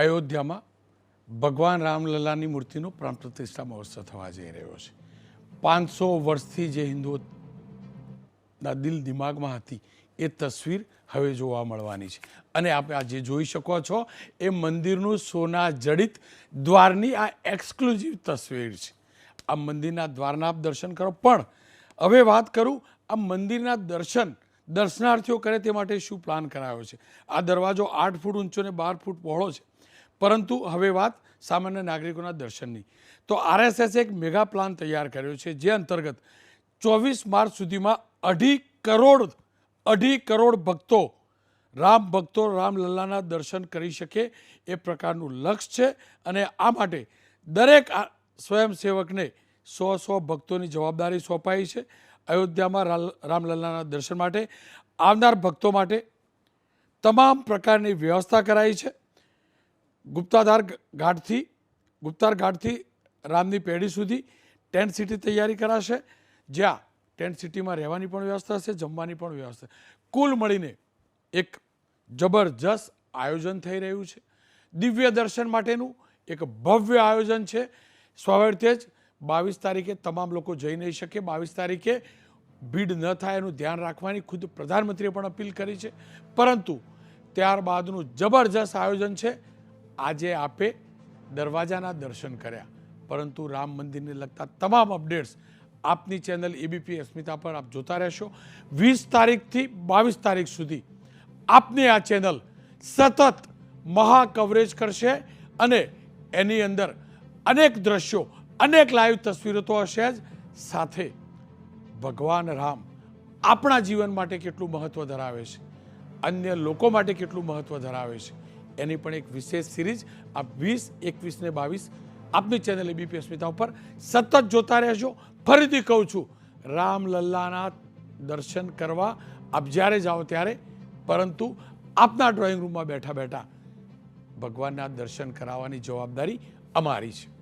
અયોધ્યામાં ભગવાન રામલલ્લાની મૂર્તિનો પ્રાણ પ્રતિષ્ઠા મહોત્સવ થવા જઈ રહ્યો છે. પાંચસો વર્ષથી જે હિન્દુઓના દિલ દિમાગમાં હતી, એ તસવીર હવે જોવા મળવાની છે. અને આપણે આજે જોઈ શકો છો, એ મંદિરનું સોના જડિત દ્વારની આ એક્સક્લુઝિવ તસવીર છે. આ મંદિરના દ્વારના આપ દર્શન કરો. પણ હવે વાત કરું, આ મંદિરના દર્શન દર્શનાર્થીઓ કરે તે માટે શું પ્લાન કરાયો છે? આ દરવાજો આઠ ફૂટ ઊંચો ને બાર ફૂટ પહોળો છે. પરંતુ હવે વાત સામાન્ય નાગરિકોના દર્શનની. તો આરએસએસે એક મેગા પ્લાન તૈયાર કર્યો છે, જે અંતર્ગત ચોવીસ માર્ચ સુધીમાં અઢી કરોડ અઢી કરોડ ભક્તો, રામ ભક્તો રામલલ્લાના દર્શન કરી શકે એ પ્રકારનું લક્ષ્ય છે અને આ માટે દરેક સ્વયંસેવકને સો સો ભક્તોની જવાબદારી સોંપાઈ છે. અયોધ્યામાં રામલલ્લાના દર્શન માટે આવનાર ભક્તો માટે તમામ પ્રકારની વ્યવસ્થા કરાઈ છે. ગુપ્તાધાર ઘાટથી, ગુપ્તાર ઘાટથી રામની પેઢી સુધી ટેન્ટ સિટી તૈયારી કરાશે. જ્યાં ટેન્ટ સિટીમાં રહેવાની પણ વ્યવસ્થા હશે જમવાની પણ વ્યવસ્થા કુલ મળીને એક જબરજસ્ત આયોજન થઈ રહ્યું છે. દિવ્ય દર્શન માટેનું એક ભવ્ય આયોજન છે. સ્વાભાવિક જ બાવીસ તારીખે તમામ લોકો જઈ નહીં શકે. બાવીસ તારીખે ભીડ ન થાય એનું ધ્યાન રાખવાની ખુદ પ્રધાનમંત્રીએ પણ અપીલ કરી છે. પરંતુ ત્યારબાદનું જબરજસ્ત આયોજન છે. આજે આપે દરવાજાના દર્શન કર્યા. પરંતુ રામ મંદિરને લગતા તમામ અપડેટ્સ આપની ચેનલ એબીપી અસ્મિતા પર આપ જોતા રહેશો. વીસ તારીખથી બાવીસ તારીખ સુધી આપની આ ચેનલ સતત મહા કવરેજ કરશે અને એની અંદર અનેક દ્રશ્યો, અનેક લાઈવ તસવીરો તો હશે જ. સાથે ભગવાન રામ આપણા જીવન માટે કેટલું મહત્વ ધરાવે છે. અન્ય લોકો માટે કેટલું મહત્વ ધરાવે છે. એની પણ એક વિશેષ સિરીઝ, આ વીસ, એકવીસ ને બાવીસ આપની ચેનલ એબીપી અસ્મિતા ઉપર સતત જોતા રહેજો. ફરીથી કહું છું રામલલ્લાના દર્શન કરવા આપ જ્યારે જાઓ ત્યારે, પરંતુ આપના ડ્રોઈંગ રૂમમાં બેઠા બેઠા ભગવાનના દર્શન કરાવવાની જવાબદારી અમારી છે.